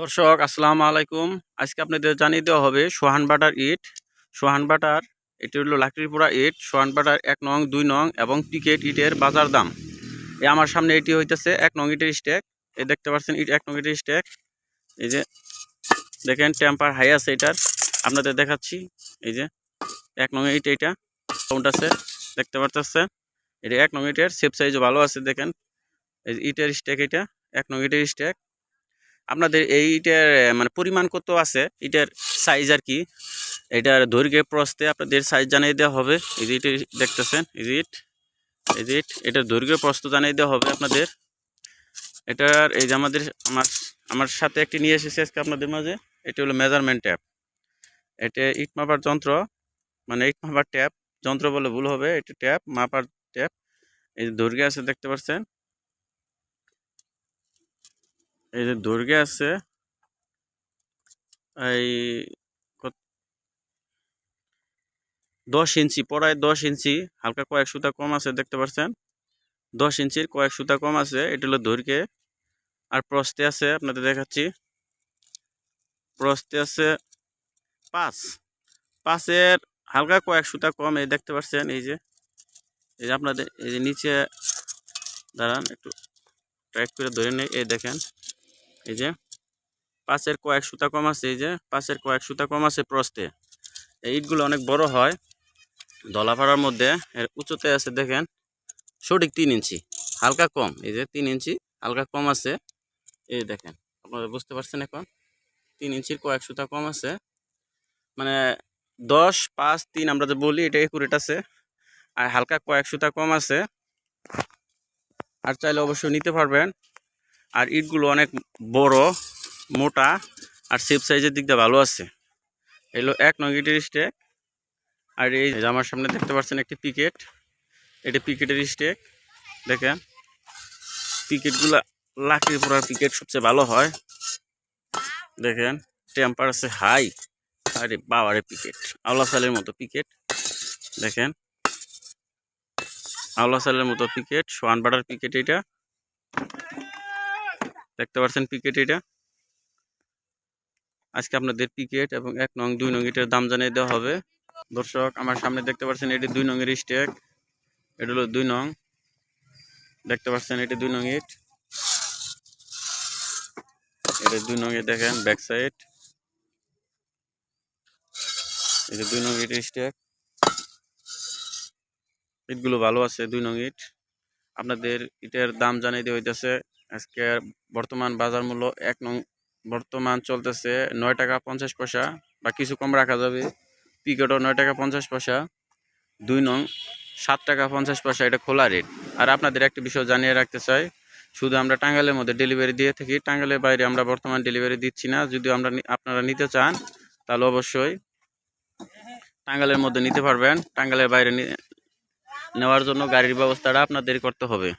দর্শক, আসসালামু আলাইকুম। আজকে আপনাদের জানিয়ে দেওয়া হবে সোহান বাটার ইট। সোহান বাটার, এটি হলো লাকড়িপুরা ইট। সোহান বাটার এক নং, দুই নং এবং টিকেট ইটের বাজার দাম। এ আমার সামনে এটি হইতেছে এক নং ইটের স্টেক এ দেখতে পাচ্ছেন ইট এক নং ইটের স্টেক এই যে দেখেন, টেম্পার হাই আছে এটার। আপনাদের দেখাচ্ছি। এই যে এক নং ইট এইটা সাউন্ড আছে। দেখতে পারতেছেন এটা এক নং ইটের সেফ সাইজও ভালো আছে, দেখেন। এই ইটের স্টেক এটা, এক নং ইটের স্টেক আপনাদের এইটার মানে পরিমাণ কত আছে? এটার সাইজ আর কি? এটার দৈর্ঘ্যে প্রস্তে আপনাদের সাইজ জানিয়ে দেওয়া হবে। এই যে দেখতেছেন যে ইট যে ইট এটার দৈর্ঘ্য প্রস্ত জানিয়ে দেওয়া হবে আপনাদের। এটার, এই যে আমাদের, আমার আমার সাথে একটি নিয়ে এসেছে আজকে আপনাদের মাঝে। এটি হলো মেজারমেন্ট ট্যাপ এটা ইট মাপার যন্ত্র মানে ইট মাপার ট্যাপ যন্ত্র বলে ভুল হবে। এটি ট্যাপ মাপার ট্যাপ এই যে দৈর্ঘ্য আছে দেখতে পাচ্ছেন। এই যে দৈর্ঘ্য আছে, এই দশ ইঞ্চি, পড়ায় দশ ইঞ্চি, হালকা কয়েক সুতা কম আছে, দেখতে পাচ্ছেন দশ ইঞ্চির কয়েক সুতা কম আছে, এটা হলো দৈর্ঘ্যে আর প্রস্তে আছে, আপনাদের দেখাচ্ছি। প্রস্তে আছে পাঁচ। পাঁচের হালকা কয়েক সুতা কম, এই দেখতে পাচ্ছেন এই যে। এই যে আপনাদের, এই যে নিচে, দাঁড়ান, একটু টাইট করে ধরে নেই, এই দেখেন। এই যে, পাশের কয়েক সুতা কম আছে, এই যে, পাশের কয়েক সুতা কম আছে প্রস্তে এই ইটগুলো অনেক বড় হয়, দলাপাড়ার মধ্যে, এর উঁচুতে আছে দেখেন, সঠিক তিন ইঞ্চি, হালকা কম, এই যে তিন ইঞ্চি, হালকা কম আছে। এই দেখেন, আপনারা বুঝতে পারছেন এখন? তিন ইঞ্চির কয়েক সুতা কম আছে। মানে দশ, পাঁচ, তিন, আমরা যে বলি, এটা একুরেট আছে। আর হালকা কয়েক সুতা কম আছে। আর চাইলে অবশ্যই নিতে পারবেন। আর ইটগুলো অনেক বড়, মোটা আর শেপ সাইজের দিক দিয়ে ভালো আছে। এগুলো এক নং ইটের স্টেক আর এই আমার সামনে দেখতে পাচ্ছেন একটি পিকেট এটি পিকেটের স্টেক দেখেন। পিকেটগুলা লাকড়ি পোড়ার পিকেট সবচেয়ে ভালো হয়। দেখেন টেম্পার আছে হাই আরে বাবারে পিকেট আওলা সালের মতো পিকেট দেখেন, আওলা সালের মতো পিকেট সোয়ান বাটার পিকেট এটা দেখতে পাচ্ছেন পিকেট এটা। আজকে আপনাদের পিকেট এবং এক নং, দুই নং এটার দাম জানিয়ে দেওয়া হবে। দর্শক, আমার সামনে দেখতে পাচ্ছেন এটি দুই নং এর স্টেক। এটা হলো দুই নং। দেখতে পাচ্ছেন এটি দুই নং ইট। এটা দুই নং দেখেন ব্যাক সাইড এটা দুই নং ইটের স্টেক। ইটগুলো ভালো আছে, দুই নং ইট। আপনাদের ইটের দাম জানিয়ে দেওয়া হইতেছে আজকে বর্তমান বাজার মূল্য এক নং, বর্তমান চলতেছে নয় টাকা পঞ্চাশ পয়সা, বা কিছু কম রাখা যাবে। পিকেটও নয় টাকা পঞ্চাশ পয়সা, দুই নং, সাত টাকা পঞ্চাশ পয়সা, এটা খোলা রেট আর আপনাদের একটা বিষয় জানিয়ে রাখতে চাই, শুধু আমরা টাঙ্গালের মধ্যে ডেলিভারি দিয়ে থাকি টাঙ্গালের বাইরে আমরা বর্তমান ডেলিভারি দিচ্ছি না। যদি আমরা আপনারা নিতে চান, তাহলে অবশ্যই টাঙ্গালের মধ্যে নিতে পারবেন। টাঙ্গালের বাইরে নেওয়ার জন্য গাড়ির ব্যবস্থাটা আপনাদের করতে হবে।